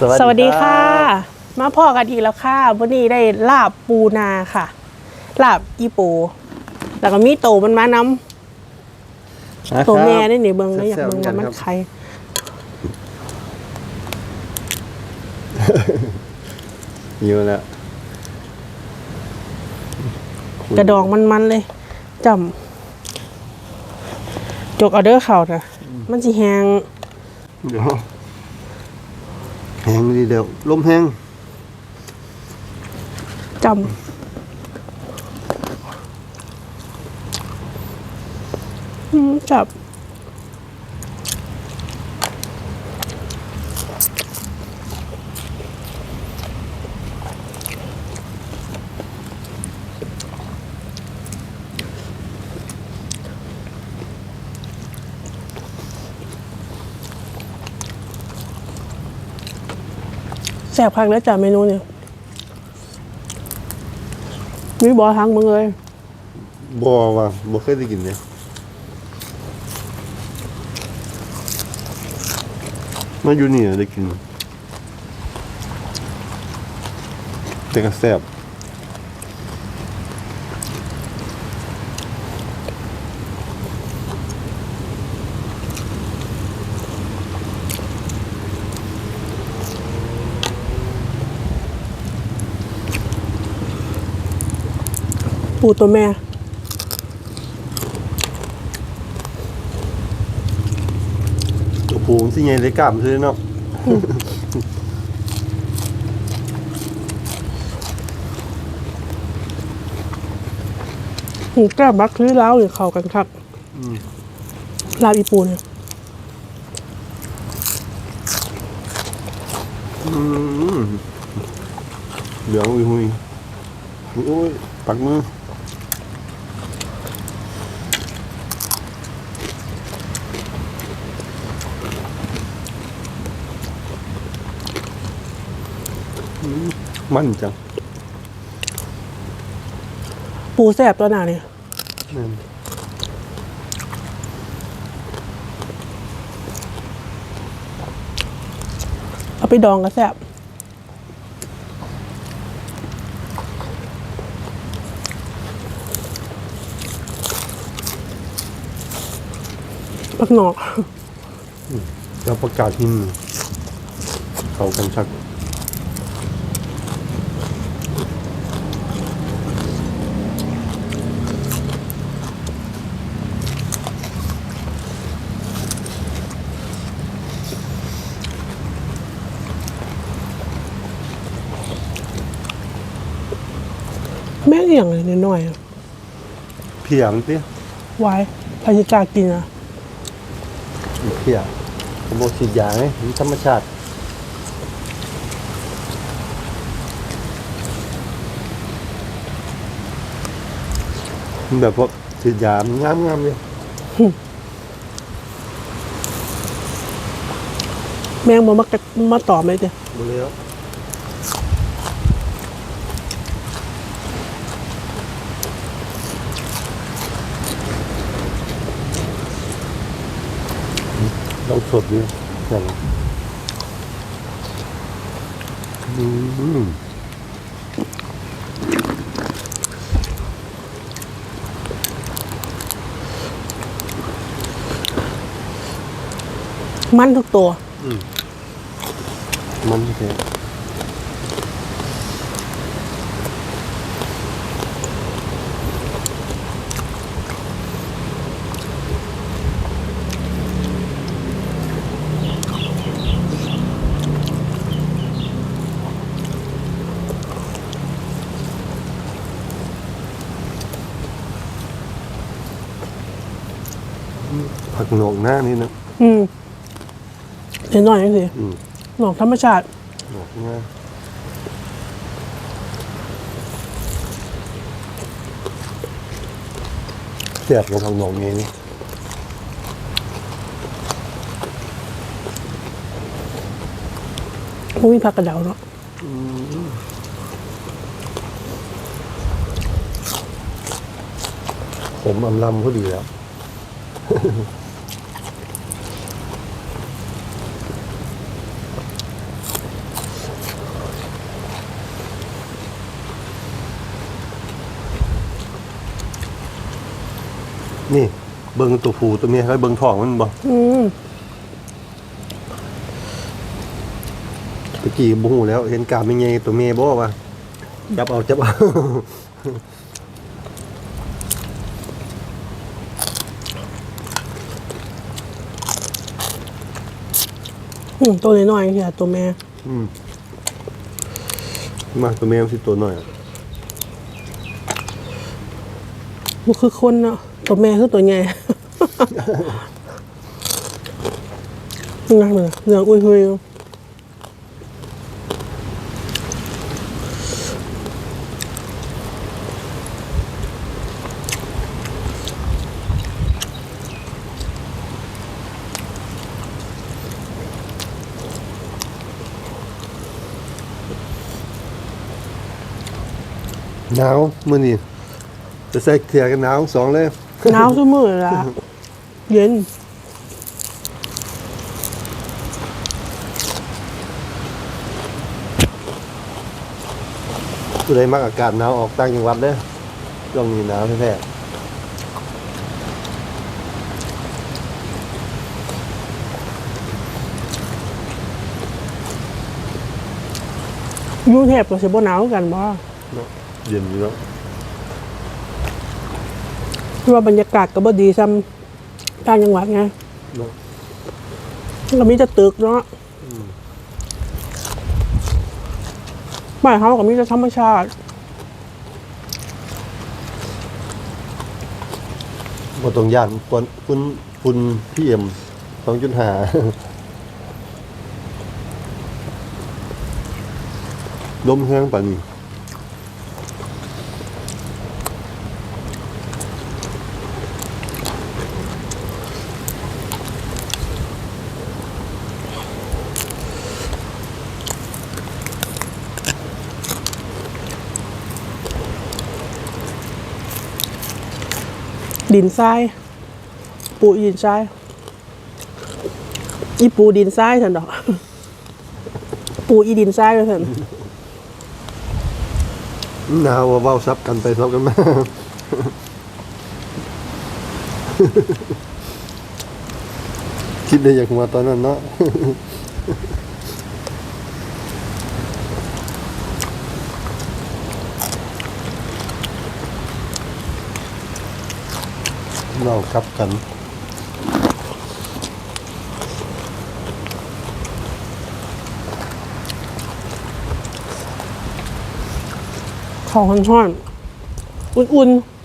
สวัสดีค่ะรับมาพ่อกันอีกแล้วค่ะวันนี้ได้ลาบปูนาค่ะ ลาบอีปูแล้วก็มีโตมันมาน้ำโตแม่ได้หนิเบิงนะอยากเบิงว่ามันใครอยู่แล้วกระดองมันๆเลยจำจกเอาเด้อเข่านะมันสิแหงเดี๋ยว แห้งดีเดี๋ยวลมแห้งจำจับ สบพักแล้วจ้ะเมนูเนี่ยมีบอทังมึงเลยบ่ว่ะบ่เคยได้กินเนี่ยมาอยู่นี่ได้กินแต่ก็แซ่บ ปูตัวแม่ โอ้โหสิใหญ่ได้กล้ามซื่อเนาะหูแก้บักคือเล้าวหรือเขากันครับลาบอีปูเนี่ยอืมเหลืองอุ้ยหุยโอ้ยปักมือ มันจังปูแสบตัวหนาเนี่ยนั่นเอาไปดองก็แสบปักหนอก แล้วประกาศหินเขากันชัก ม่งอย่างเลยน้อยๆอะเพียมันเตี้ยไว้พายิกล้ากินอะเพียผมบอกฉีดยาไงมันธรรมชาติมันแบบว่าฉีดยามันงามงามๆเลยแม่งมามามาตอบเลยจ้ะหมดแล้ว ลองสดดูอย่างอืมมันทุกตัวมันแค่ หนอกหน้านี่นะอืมเดี๋ยวหน่อยสิอืมหนอกธรรมชาติ หนอกหน้าเสียบกับผักหนอกนี้นี่มันมีผักกระเดาเนาะผมอำลำก็ดีแล้ว นี่ เบิ่งตัวผู้ตัวเมียให้เบิ่งท้องมันบ่อืมตะกี้บ่ฮู้แล้ว เห็นกล้ามเป็นไงตัวเมียบ่ว่าจับเอาจับเอาอืมตัวน้อยๆเนี่ยตัวแม่อืมมาตัวเมียมันสิตัวน้อยอะมันคือคนเนาะ ตัวแม่คือตัวใหญ่ นั่งเลยเหลืองอุ้ยหุยๆหนาวมื้อนี้จะใส่เสื้อกันหนาวสองเลย หนาวทุกมื้อละเย็นผู้ใดมักอากาศหนาวออกต่างจังหวัดเด้อช่วงนี้หนาวแท้อยุ่งแทบกับสิบ่หนาวกันบ่ๆเนาะเย็นอยู่เนาะ คือว่าบรรยากาศก็บ่ดีซ้ำต่างจังหวัดไงเนาะมันก็มีแต่ตึกเนาะบ้านเขาก็มีแต่ธรรมชาติบ่ต้องย่านฝุ่นฝุ่นฝุ่น PM 2.5ลมแห้งปานนี้ ดินทราย ปูดินทรายอีปูดินทรายฉันดอก ปูอีดินทรายเถอะหนาวว่าเว้าซับกันไปซับกันมาคิดได้อย่ากมาตอนนั้นเนาะ เราครับกันของหอนๆอุ่นๆ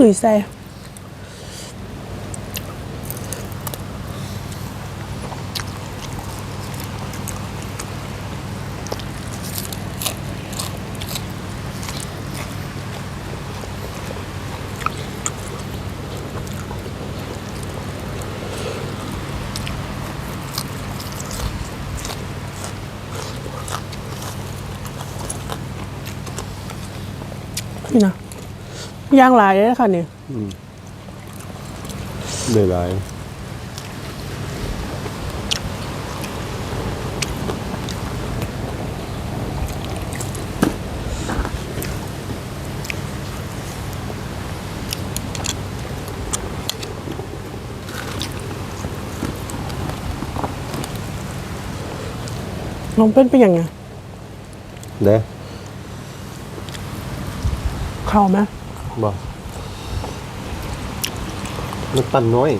ตุ๋ยใส่นี่นะ ย่างหลายเลยค่ะเนี่ยได้หลายน้องเป็นเป็นยังไงเด้เข่าไหม บ่มันปั่นน้อย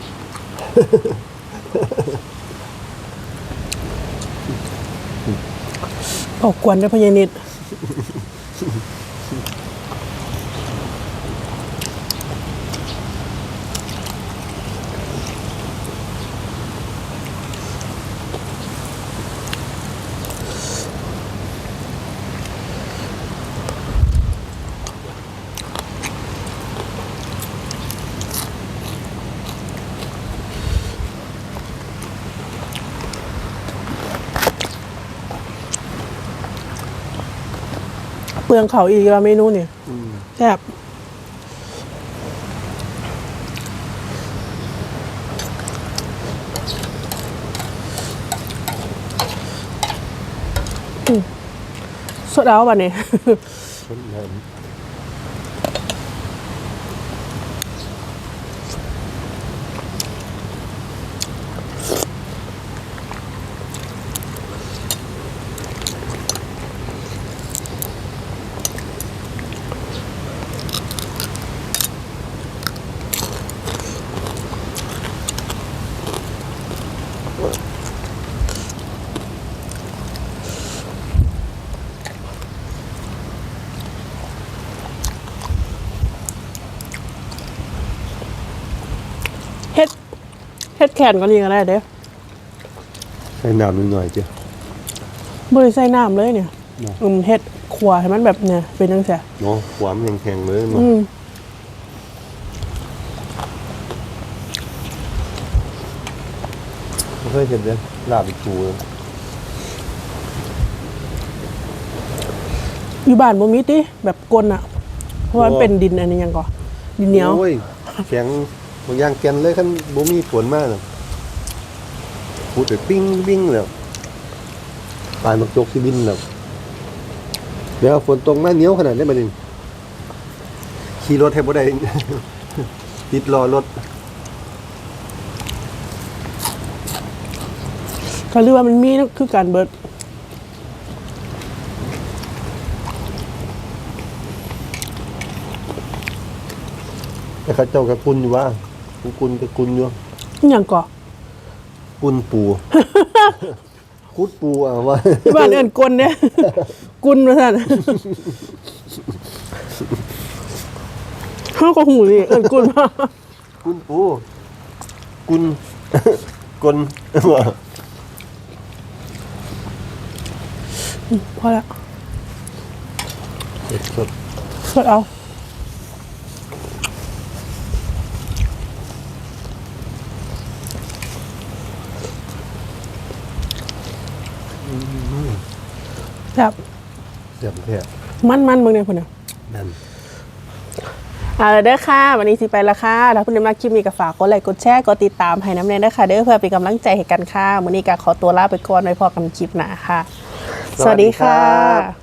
ออกกวนได้พญานิด ปลืองเขาอีกแล้วเมนูนี่อืมแซ่บอืมสดเอาป่ะเนี่ย เฮ็ดแขนก็นี่ก็ได้เด้อใส่น้ำนิดหน่อยจ้ะบริใส่น้ำเลยเนี่ยเนาะอืมเฮ็ดขวให้มันแบบเนี่ยเป็นจังซี่เนาะความแข็งๆเลยเนาะอืมไม่เคยเห็นเลยลาบอีกตูเลยอยู่บ้านบ่มีติแบบกลนอะ เพราะว่ามันเป็นดินอันนี้หยังก่อดินเหนียวโอ้ยแข็ง บางอย่างแกนเลยคันบ่มีฝนมากน่ะพูดไปปิ้งปิ้งแล้วปลายมักจกที่ดินแล้วเดี๋ยวฝนตกมาเหนียวขนาดนี้มาดิขี่รถให้บ่ได้ ติดรอรถก็เรียกว่ามันมีคือการเบิดแต่เขาเจ้ากับกุนอยู่ว่า กุนกุนกับกุนอยู่อหยังก่อกุนปู คุดปูอะว่าที่บ้านเอิ้นกลเนี่ย กุนว่าซั่นเฮาก็หูสิเอิ้นกุนว่ากุนปู กุน กลว่าพอแล้ว เด็ดสดสดเอา ครับเสียบแท้มันมันๆเบิ่งเนี่ยพุ่นน่ะนั่นเอาละเด้อค่ะ วันนี้สิไปและค่ะแล้วคุณได้มาคลิปนี้ก็ฝากกดไลค์กดแชร์กดติดตามให้น้ำเนยเด้อค่ะเด้อเพื่อเป็นกำลังใจให้กันค่ะวันนี้ก็ขอตัวลาไปก่อนไว้พอกันคลิปหน้าค่ะ สวัสดีค่ะ